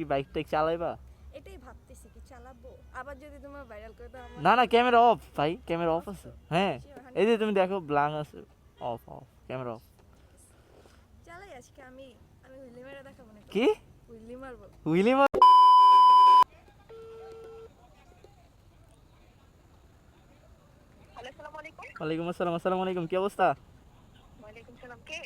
কি বাইক টাইক চালাইবা? এটাই ভাবতেছি কি চালাবো। আবার যদি তোমার ভাইরাল করে দাও না না ক্যামেরা অফ ভাই ক্যামেরা অফ আছে। হ্যাঁ এই যে তুমি দেখো ব্লাং আছে। অফ অফ ক্যামেরা অফ চালাই আজকে আমি আমি হুইলি মেরে দেখাবো না কি? হুইলি মারবো। হুইলি মার ওয়ালাইকুম আসসালাম আসসালামু আলাইকুম কি অবস্থা? ওয়ালাইকুম সালাম কে?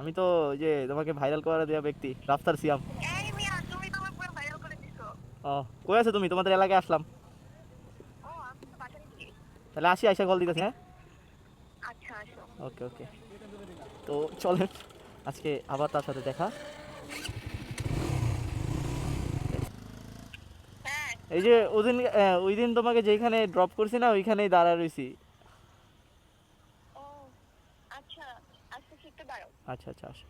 আমি তো যে তোমাকে ভাইরাল করা দেওয়া ব্যক্তি রাফতার সিয়াম এই মিয়া তুমি তো আমার পুরো ভাইরাল করে দিছো ও কই আছো তুমি? তোমাদের এলাকায় আসলাম। তাহলে আসি আইসা কল দিতেছি হ্যাঁ? ওকে ওকে তো চলেন আজকে আবার তার সাথে দেখা। এই যে ওদিন আহ, ওই দিন তোমাকে যেখানে ড্রপ করছি না ওইখানেই দাঁড়া রইছি। আচ্ছা আচ্ছা আচ্ছা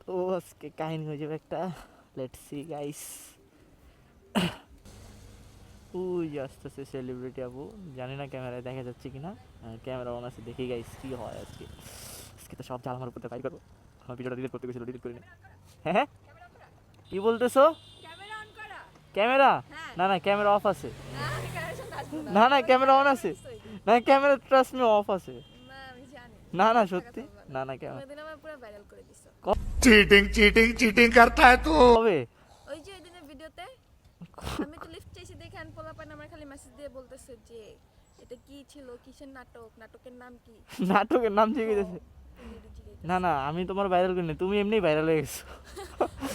তো আজকে কাহিনী হয়ে যাবে একটা। লেটস সি গাইস ওই যে আসতেছে সেলিব্রিটি আপু জানি না ক্যামেরায় দেখা যাচ্ছে কিনা। ক্যামেরা অন আছে দেখি গাইস কি হয় আজকে। আজকে তো সব জাল আমার উপরে ফাইল করব। আমার ভিডিওটা ডিলিট করতে গেছিল ডিলিট করিনি। হ্যাঁ হ্যাঁ? কি বলতেছো? ক্যামেরা। না না ক্যামেরা অফ আছে। না না না। না ক্যামেরা অন আছে। না ক্যামেরা ট্রাস্ট মি অফ আছে। না না না সত্যি? না না ক্যামেরা ওদিন আমার পুরো ভাইরাল করে দিছো चीटिंग चीटिंग चीटिंग करता है तू কবে ওই যে ওই দিনের ভিডিওতে আমি তো লিফট চাইছি দেখে আন পোলা পান আমার খালি মেসেজ দিয়ে বলতেছে যে এটা কি ছিল কিসের নাটক নাটকের নাম কি নাটকের নাম জিজ্ঞেস তুমি এটা জিজ্ঞেস না না আমি তোমার ভাইরাল করিনি তুমি এমনি ভাইরাল হয়ে গেছো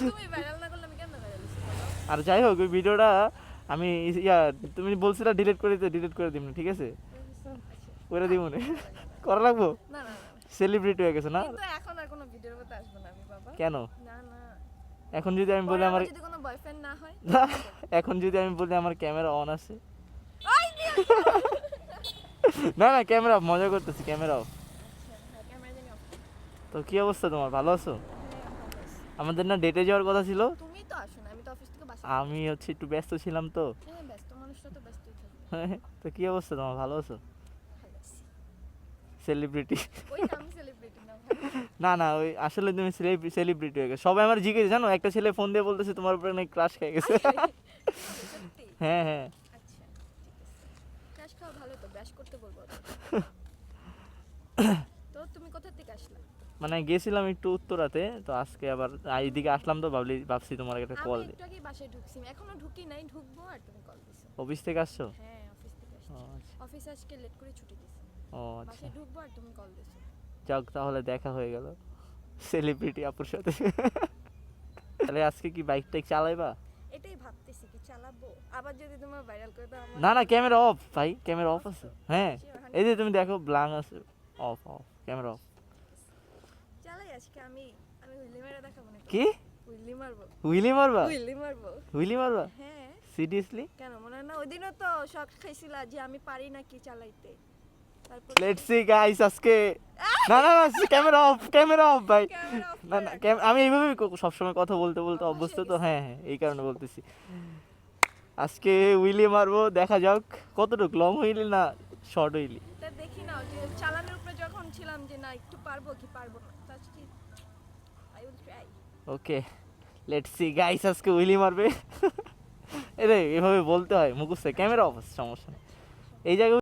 তুমি ভাইরাল না করলে আমি কেন ভাইরাল হইছি বলো? আর যাই হোক ওই ভিডিওটা আমি ইয়া তুমি বলছিলা ডিলিট করে দিতে ডিলিট করে দিব ঠিক আছে আচ্ছা। করে দিব না করা লাগবো না না না সেলিব্রিটি হয়ে গেছে না ভিডিওর মধ্যে আসব না আমি বাবা। কেন? না না। এখন যদি আমি বলি আমার যদি কোনো বয়ফ্রেন্ড না হয় এখন যদি আমি বলি আমার ক্যামেরা অন আছে। না না ক্যামেরা মজা করতেছি ক্যামেরা আচ্ছা তো কি অবস্থা তোমার? ভালো আছো? হ্যাঁ। আমাদের না ডেটে যাওয়ার কথা ছিল। তুমি তো আসো না আমি তো অফিস থেকে বাসা আমি হচ্ছে একটু ব্যস্ত ছিলাম তো। হ্যাঁ ব্যস্ত মানুষটা তো ব্যস্তই থাকবে তো কি অবস্থা তোমার? ভালো আছি? সেলিব্রিটি ওই আমি সেলিব্রিটি না। না ওই আসলে তুমি সেলিব্রিটি হয়ে গেছো। সবাই আমার জিজ্ঞেস জানো একটা ছেলে ফোন দিয়ে বলতেছে তোমার উপরে নাকি ক্রাশ খেয়ে গেছে। সত্যি হ্যাঁ হ্যাঁ। আচ্ছা ঠিক আছে। ক্রাশ খাওয়া ভালো তো ব্যাশ করতে বলব তো তুমি কোথা থেকে আসলা? মানে গেছিলাম একটু উত্তরাতে তো আজকে আবার এইদিকে আসলাম তো ভাবলি ভাবছি তোমার একটা কল দিই একটু আগেই বাসায় ঢুকছি। এখনও ঢুকি নাই ঢুকবো আর তুমি কল দিছো। অফিস থেকে আসছো? হ্যাঁ অফিস থেকে আসছি। আচ্ছা। অফিস আজকে লেট করে ছুটি দিছে। ও আচ্ছা। বাসায় ঢুকবো আর তুমি কল দিছো। যাক তাহলে দেখা হয়ে গেল। সেলিব্রিটি আপুর সাথে। তাহলে আজকে কি বাইক টাইক চালাইবা? এটাই ভাবতেছি কি চালাবো। আবার যদি তোমার ভাইরাল করে দাও আমার না না ক্যামেরা অফ ভাই ক্যামেরা অফ আছে। হ্যাঁ এই যে তুমি দেখো ব্লাং আছে। অফ অফ ক্যামেরা অফ চালাই আজকে আমি আমি হুইলি মেরে দেখাবো না কি? হুইলি মারবো। হুইলি মারবা? হুইলি মারবো। হুইলি মারবা? হ্যাঁ। সিরিয়াসলি কেন? মনে হয় না ওইদিনও তো শখ খাইছিলা যে আমি পারি না কি চালাইতে। লেটস সি গাইস আজকে না না না ক্যামেরা অফ ক্যামেরা অফ ভাই। না না আমি এইভাবেই ক- সবসময় কথা বলতে বলতে অভ্যস্ত তো। হ্যাঁ হ্যাঁ এই কারণে বলতেছি। আজকে উইলি মারবো দেখা যাক কতটুকু। লং হুইলি না শর্ট হুইলি দেখি না যে চালানোর উপরে যখন ছিলাম যে না একটু পারব কি পারব না I will try okay let's see guys আজকে উইলি মারবে। এরে এভাবে বলতে হয় মুখস্থ ক্যামেরা অফ সমস্যা নেই। এই জায়গায়